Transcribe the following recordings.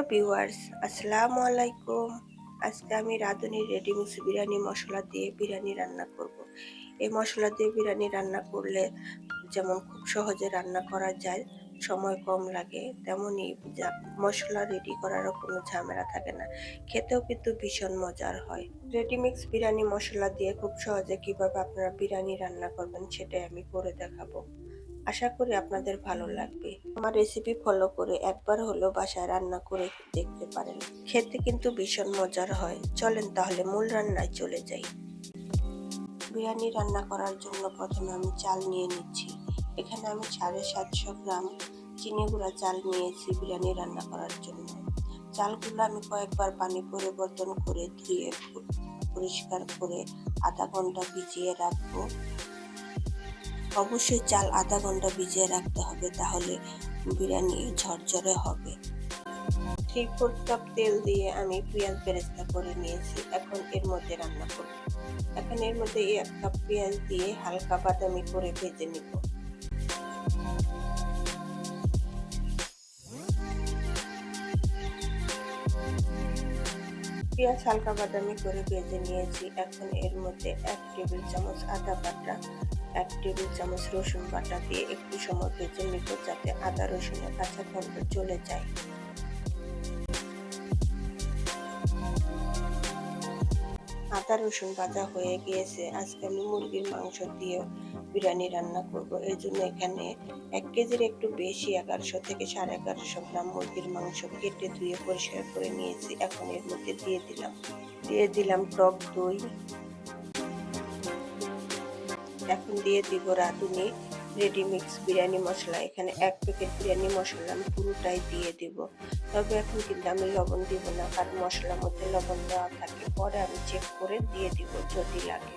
Hello viewers, আসসালামু আলাইকুম। আজকে আমি রাঁধুনি রেডিমিক্স বিরিয়ানি মশলা দিয়ে বিরিয়ানি রান্না করব। এই মশলা দিয়ে বিরিয়ানি রান্না করলে যেমন খুব সহজে রান্না করা যায়, সময় কম লাগে তেমনই মশলা রেডি করারও কোনো ঝামেলা থাকে না। খেতেও কিন্তু ভীষণ মজার হয়। রেডিমিক্স বিরিয়ানি মশলা দিয়ে খুব সহজে কীভাবে আপনারা বিরিয়ানি রান্না করবেন সেটাই আমি করে দেখাবো। আশা করি আপনাদের ভালো লাগবে। আমার রেসিপি ফলো করে একবার হলেও বাসায় রান্না করে দেখতে পারেন। খেতে কিন্তু ভীষণ মজার হয়। চলেন তাহলে মূল রান্নায় চলে যাই। বিরিয়ানি রান্না করার জন্য প্রথমে আমি চাল নিয়ে নিচ্ছি। এখানে আমি সাড়ে সাতশো গ্রাম চিনি গুঁড়া চাল নিয়েছি বিরিয়ানি রান্না করার জন্য। চালগুলো আমি কয়েকবার পানি পরিবর্তন করে ধুয়ে পরিষ্কার করে আধা ঘণ্টা ভিজিয়ে রাখব। অবশ্যই চাল আধা ঘণ্টা ভিজিয়ে রাখতে হবে, তাহলে বিরিয়ানি ঝরঝরে হবে। থ্রি ফোর্থ কাপ তেল দিয়ে আমি পেঁয়াজ বেরেস্তা করে নিয়েছি, এখন এর মধ্যে রান্না করব। এখন এর মধ্যে এক কাপ পেঁয়াজ দিয়ে হালকা বাদামি করে ভেজে নিব। পেঁয়াজ হালকা বাদামি করে ভেজে নিয়েছি, এখন এর মধ্যে এক টেবিল চামচ আদা বাটা এক টেবিল চামচ রসুন বাটা দিয়ে একটু সময় ভেজে নিব যাতে আদা রসুনের কাঁচা গন্ধ চলে যায়। আদা রসুন ভাজা হয়ে গিয়েছে। আজকে আমি মুরগির মাংস দিয়ে বিরিয়ানি রান্না করব। এই জন্য এখানে এক কেজির একটু বেশি, এগারোশো থেকে সাড়ে এগারোশো গ্রাম মুরগির মাংস কেটে ধুয়ে পরিষ্কার করে নিয়েছি। এখন এর মধ্যে দিয়ে দিলাম। দিয়ে দিলাম টক দই। এখন দিয়ে দিব রাঁধুনি রেডিমিক্স বিরিয়ানি মশলা। এখানে এক প্যাকেট বিরিয়ানি মশলা আমি পুরোটাই দিয়ে দিব। তবে এখন কিন্তু আমি লবণ দিব না, কারণ মশলার মধ্যে লবণ দেওয়া থাকে। পরে আমি চেক করে দিয়ে দিব যদি লাগে।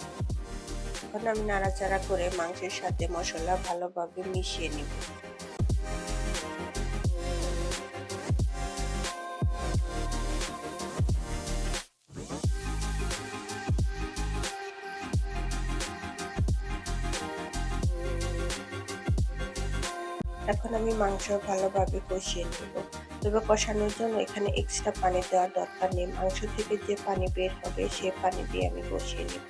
এখন আমি নাড়াচাড়া করে মাংসের সাথে মশলা ভালোভাবে মিশিয়ে নিব। এখন আমি মাংস ভালোভাবে কষিয়ে নেব। তবে কষানোর জন্য এখানে এক্সট্রা পানি দেওয়ার দরকার নেই। মাংস থেকে যে পানি বের হবে, সে পানি দিয়ে আমি কষিয়ে নেব।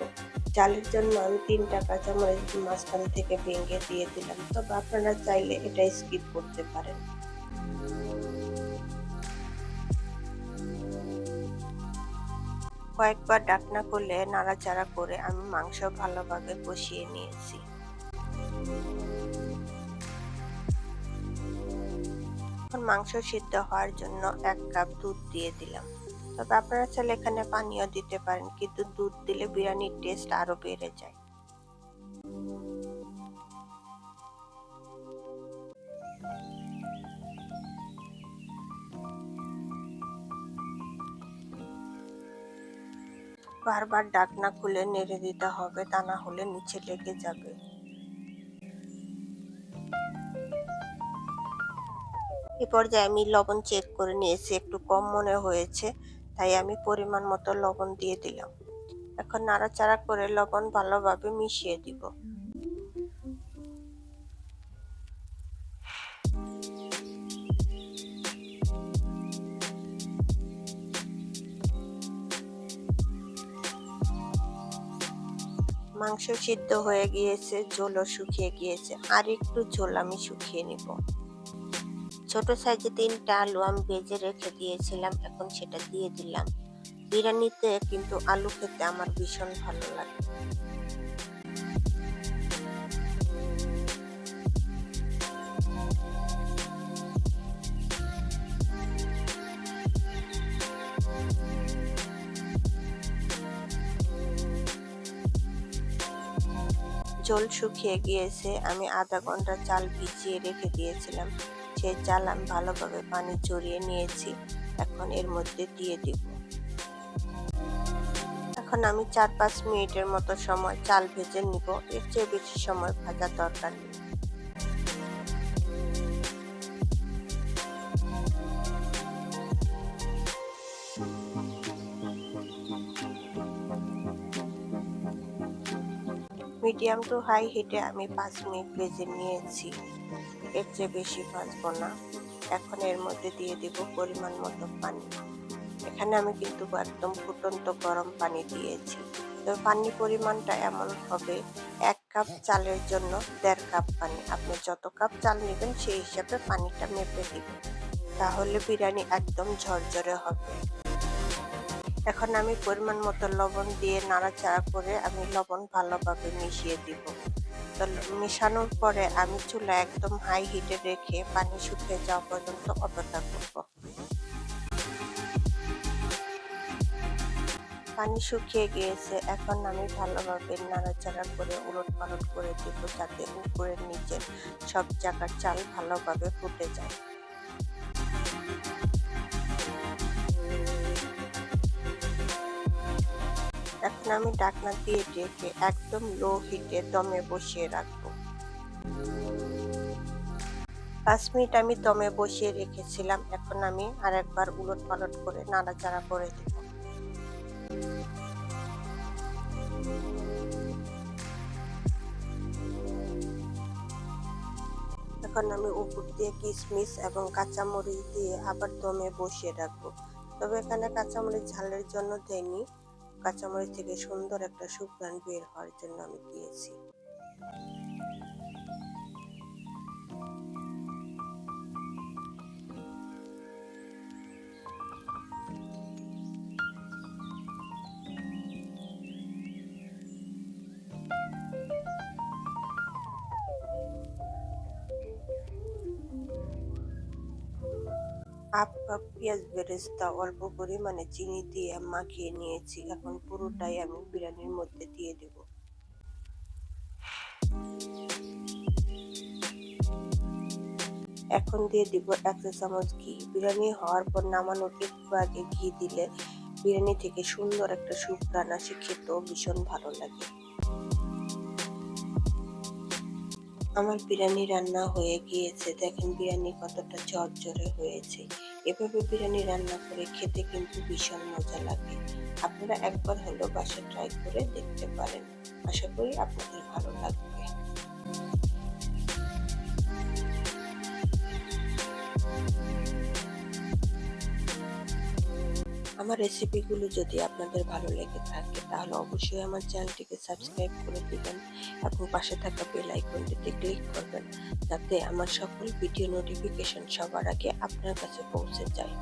চালের জন্য আমি তিনটা কাঁচামরিচ মাঝখান থেকে ভেঙে দিয়ে দিলাম। তবে আপনারা চাইলে এটা স্কিপ করতে পারেন। কয়েকবার ডাকনা করলে নাড়াচাড়া করে আমি মাংস ভালোভাবে কষিয়ে নিয়েছি। মাংস সিদ্ধ হওয়ার জন্য এক কাপ দুধ দিয়ে দিলাম। তবে আপনারা চাইলে এখানে পানিও দিতে পারেন, কিন্তু দুধ দিলে বিরিয়ানির টেস্ট আরও বেড়ে যায়। বারবার ডাকনা খুলে নেড়ে দিতে হবে, তা না হলে নিচে লেগে যাবে। এ পর্যায়ে আমি লবণ চেক করে নিয়েছি, একটু কম মনে হয়েছে, তাই আমি পরিমাণ মতো লবণ দিয়ে দিলাম। এখন নাড়াচাড়া করে লবণ ভালোভাবে মিশিয়ে দিব। মাংস সিদ্ধ হয়ে গিয়েছে, ঝোলও শুকিয়ে গিয়েছে, আর একটু ঝোল আমি শুকিয়ে নিব। ছোট সাইজে তিনটা আলু আমি ভেজে রেখে দিয়েছিলাম, এখন সেটা দিয়ে দিলাম। বিরিয়ানিতে কিন্তু আলু খেতে আমার ভীষণ ভালো লাগে। জল শুকিয়ে গিয়েছে, আমি আধা ঘণ্টা চাল ভিজিয়ে রেখে দিয়েছিলাম। সেই চাল আমি ভালোভাবে পানি জড়িয়ে নিয়েছি। এখন এর মধ্যে দিয়ে দিব। এখন আমি চার পাঁচ মিনিটের মতো সময় চাল ভেজে নিব। এর চেয়ে বেশি সময় ভাজা দরকার নেই। মিডিয়াম টু হাই হিটে আমি পাঁচ মিনিট ভেজে নিয়েছি। এর চেয়ে বেশি ভাজবো না। এখন এর মধ্যে দিয়ে দিব পরিমাণ মতো পানি। এখানে আমি কিন্তু একদম ফুটন্ত গরম পানি দিয়েছি। তো পানি পরিমাণটা এমন হবে, এক কাপ চালের জন্য দেড় কাপ পানি। আপনি যত কাপ চাল নেবেন সেই হিসাবে পানিটা মেপে দিবেন। তাহলে বিরিয়ানি একদম ঝরঝরে হবে। এখন আমি পরিমাণ মতো লবণ দিয়ে নাড়াচাড়া করে আমি লবণ ভালোভাবে মিশিয়ে দিব। তো মেশানোর পরে আমি চুলা একদম হাই হিটে রেখে পানি শুকিয়ে যাওয়া পর্যন্ত অপেক্ষা করব। পানি শুকিয়ে গিয়েছে, এখন আমি ভালোভাবে নাড়াচাড়া করে উলট পালট করে দিব যাতে উপরের নিচে সব জায়গার চাল ভালোভাবে ফুটে যায়। এখন আমি ডাকনা দিয়ে ডেকে একদম লো হিটে দমে বসিয়ে রাখব। পাঁচ মিনিট আমি দমে বসিয়ে রেখেছিলাম, এখন আমি আর একবার উলট পালট করে নাড়াচাড়া করে দেব। এখন আমি উপর দিয়ে কিশমিশ এবং কাঁচামরিচ দিয়ে আবার দমে বসিয়ে রাখব। তবে এখানে কাঁচামরিচ ঝালের জন্য দেয়নি কাঁচামরিচ থেকে সুন্দর একটা সুঘ্রাণ বের হওয়ার জন্য আমি দিয়েছি। হাফ কাপ পেঁয়াজ বেরেস্তা অল্প পরিমাণে চিনি দিয়ে মাখিয়ে নিয়েছি। এখন পুরোটাই আমি বিরিয়ানির মধ্যে দিয়ে দেব। এখন দিয়ে দিব এক চামচ ঘি। বিরিয়ানি হওয়ার পর নামানোর একটু আগে ঘি দিলে বিরিয়ানি থেকে সুন্দর একটা সুঘ্রাণ আসে, খেতেও ভীষণ ভালো লাগে। আমার বিরিয়ানি রান্না হয়ে গিয়েছে। দেখেন বিরিয়ানি কতটা ঝরঝরে হয়েছে। এভাবে বিরিয়ানি রান্না করে খেতে কিন্তু ভীষণ মজা লাগে। আপনারা একবার হলো বাসা ট্রাই করে দেখতে পারেন। আশা করি আপনাদের ভালো লাগবে। আমার রেসিপিগুলো যদি আপনাদের ভালো লেগে থাকে, তাহলে অবশ্যই আমার চ্যানেলটিকে সাবস্ক্রাইব করে দিবেন এবং পাশে থাকা বেল আইকনটিতে ক্লিক করবেন, যাতে আমার সকল ভিডিও নোটিফিকেশন সবার আগে আপনার কাছে পৌঁছে যায়।